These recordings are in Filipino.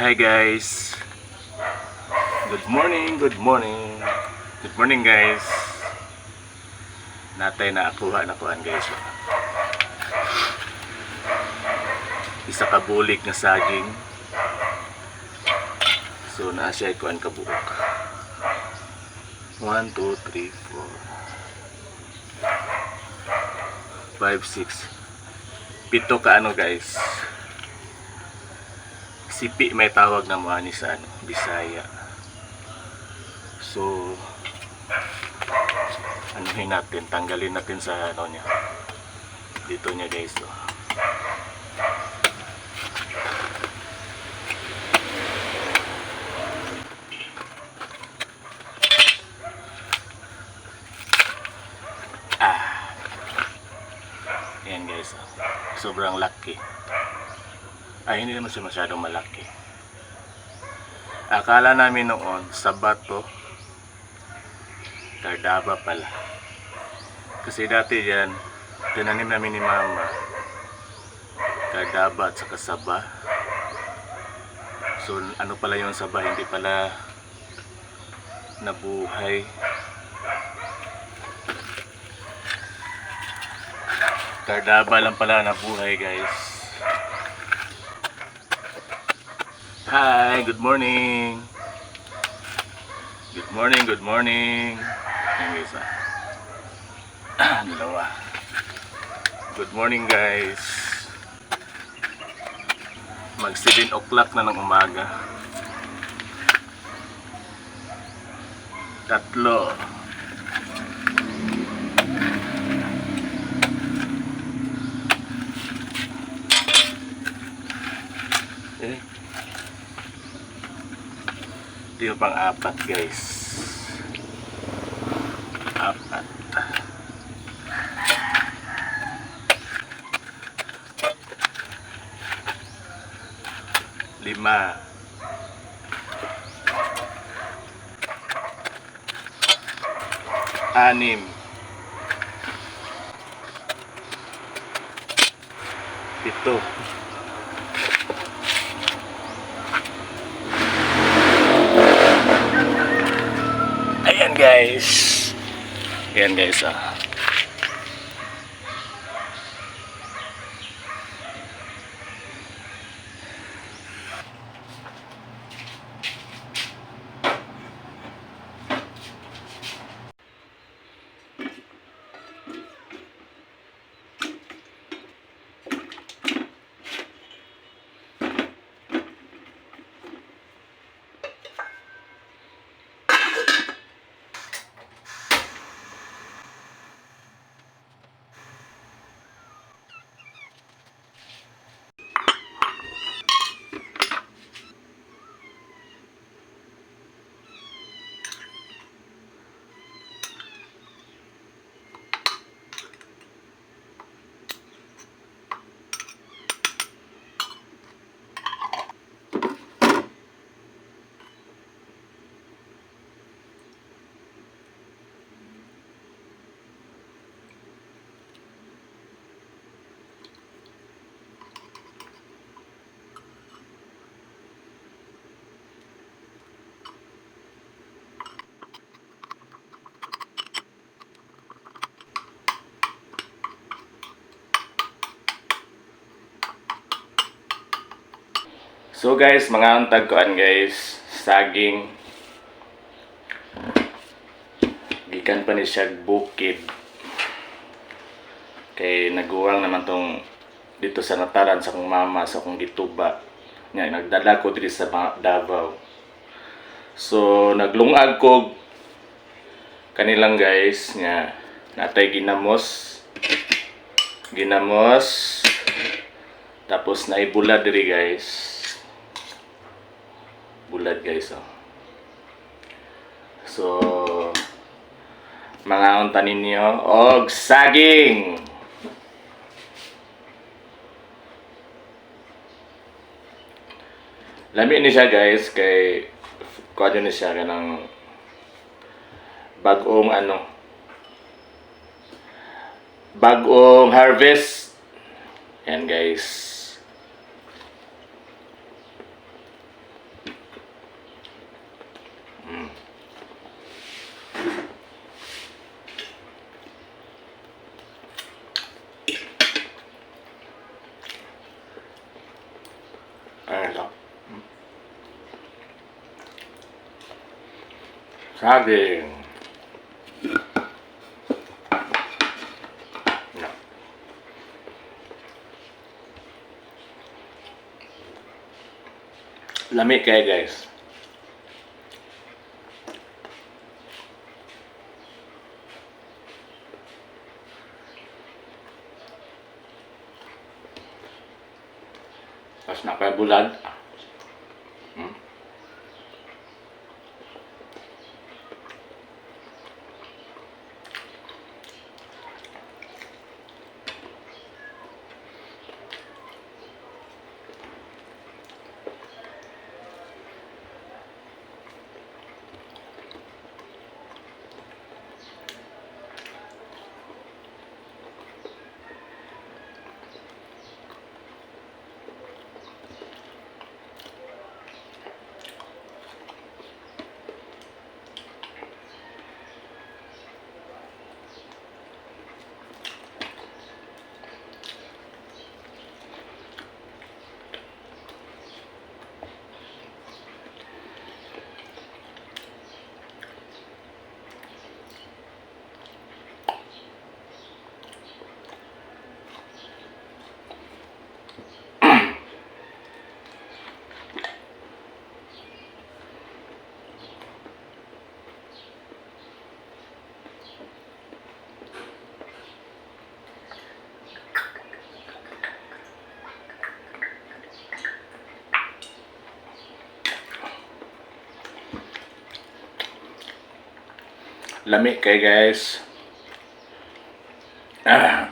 Hi guys. Good morning, good morning. Good morning guys. Natay na akuha na kuan guys. Isa ka bulik na saging. So naa siya kuan kabuok. 1 2 3 4 5 6 Pito ka ano guys. Sipi may tawag na mga ni sa ano, Bisaya. So, anuhin natin, tanggalin natin sa ano niya. Dito niya guys. Oh. Ah. Ayan guys. oh. Sobrang laki. Ay, hindi naman siya masyadong malaki. Akala namin noon, sa bato, Cardaba pala. Kasi dati yan, tinanim namin ni Mama, Cardaba at saka Saba. So, ano pala yung Saba, hindi pala nabuhay. Cardaba lang pala nabuhay guys. Hi, good morning. Good morning, good morning. Ayan guys ah. Dalawa. Good morning guys. Mag 7 o'clock na ng umaga. Tatlo. Eh. Ito yung pang-apat guys. Apat. Lima. Anim. Pito. Ayan guys. Ayan guys ah. So guys, mga untag koan guys, saging. Gikan pa ni siya bukid. Kay naguwang naman tong dito sa nataran sa kong mama, sa kong gituba. Nga, nagdala ko dito sa Davao. So, naglungag ko kanilang guys nga natay ginamos ginamos tapos naibulad diri guys bulad guys oh. So mga unta ninyo og saging. Lami ni siya guys kay kuha ni siya kanang bagong ano bagong harvest. Yan guys. Saging. No. Lami kayo guys. Tapos nakabulad. Hmm? Lami kay guys. Ah.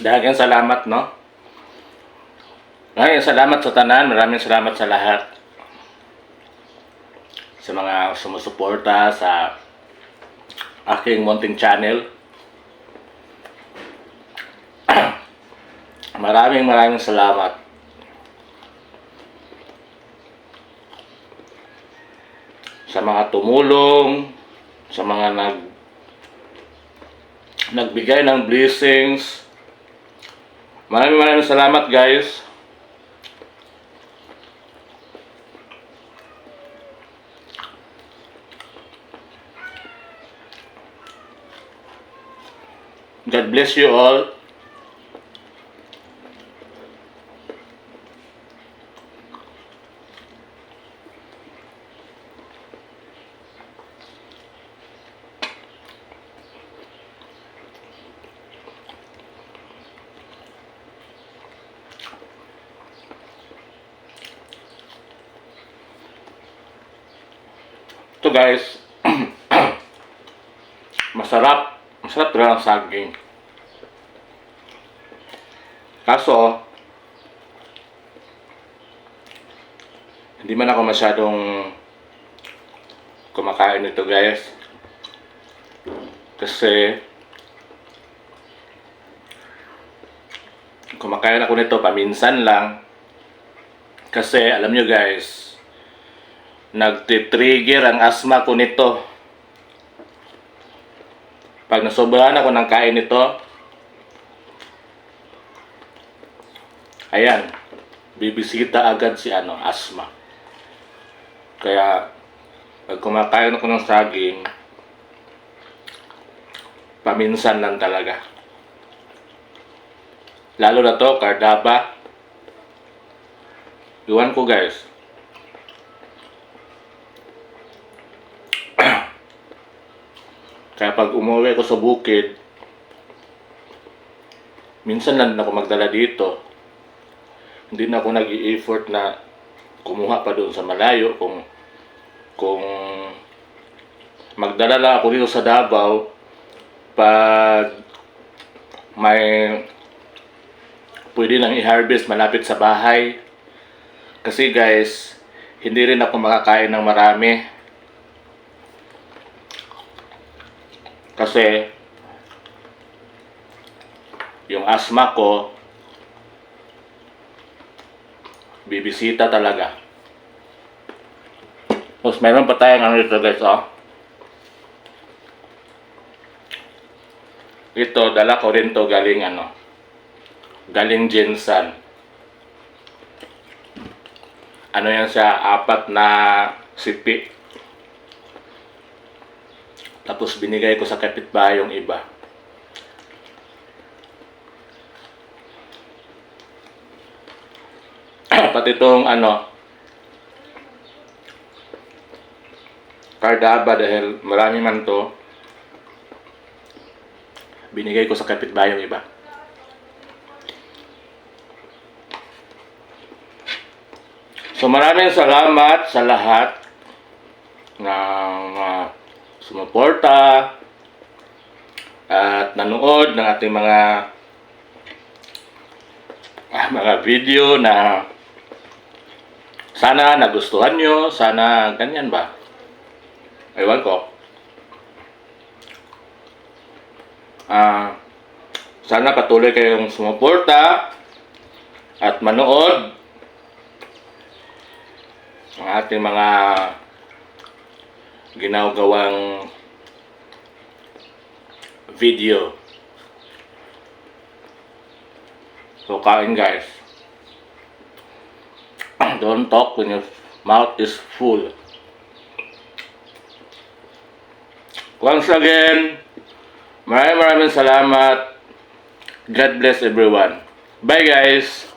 Dahagang salamat, no? Maraming salamat sa tanan, maraming salamat sa lahat. Sa mga sumusuporta sa aking munting channel. maraming maraming salamat. Sa mga tumulong, sa mga nag nagbigay ng blessings, Maraming maraming salamat guys. God bless you all. Ito guys, masarap. Masarap talaga ang saging. Kaso, hindi man ako masyadong kumakain nito guys. Kasi, kumakain ako nito paminsan lang. Kasi, alam nyo guys, nagtitrigger ang asma ko nito. Pag nasobrahan ako ng kain nito, ayan, bibisita agad si ano, asma. Kaya, pag kumakain ako ng saging, paminsan lang talaga. Lalo na to, kardaba. Iwan ko guys. Kaya pag umuwi ko sa bukid, minsan lang ako magdala dito. Hindi na ako nag-i-effort na kumuha pa doon sa malayo kung kung magdala lang ako dito sa Davao pag may pwede nang i-harvest malapit sa bahay kasi guys hindi rin ako makakain ng marami. Kasi yung asma ko bibisita talaga. Tapos meron pa tayong ano dito guys, oh. Ito, dala ko rin to galing ano, galing Jinsan. Ano yan siya, apat na sipi. Tapos binigay ko sa kapitbahay yung iba. Pati itong ano, kardaba dahil marami man to. Binigay ko sa kapitbahay yung iba. So maraming salamat sa lahat ng mga sumuporta at nanood ng ating mga ah, mga video na sana nagustuhan nyo, sana ganyan ba? Ewan ko. Ah, sana patuloy kayong sumuporta at manood ang ating mga ginagawang video. So, kain guys. Don't talk when your mouth is full. Once again, maraming maraming salamat. God bless everyone. Bye guys!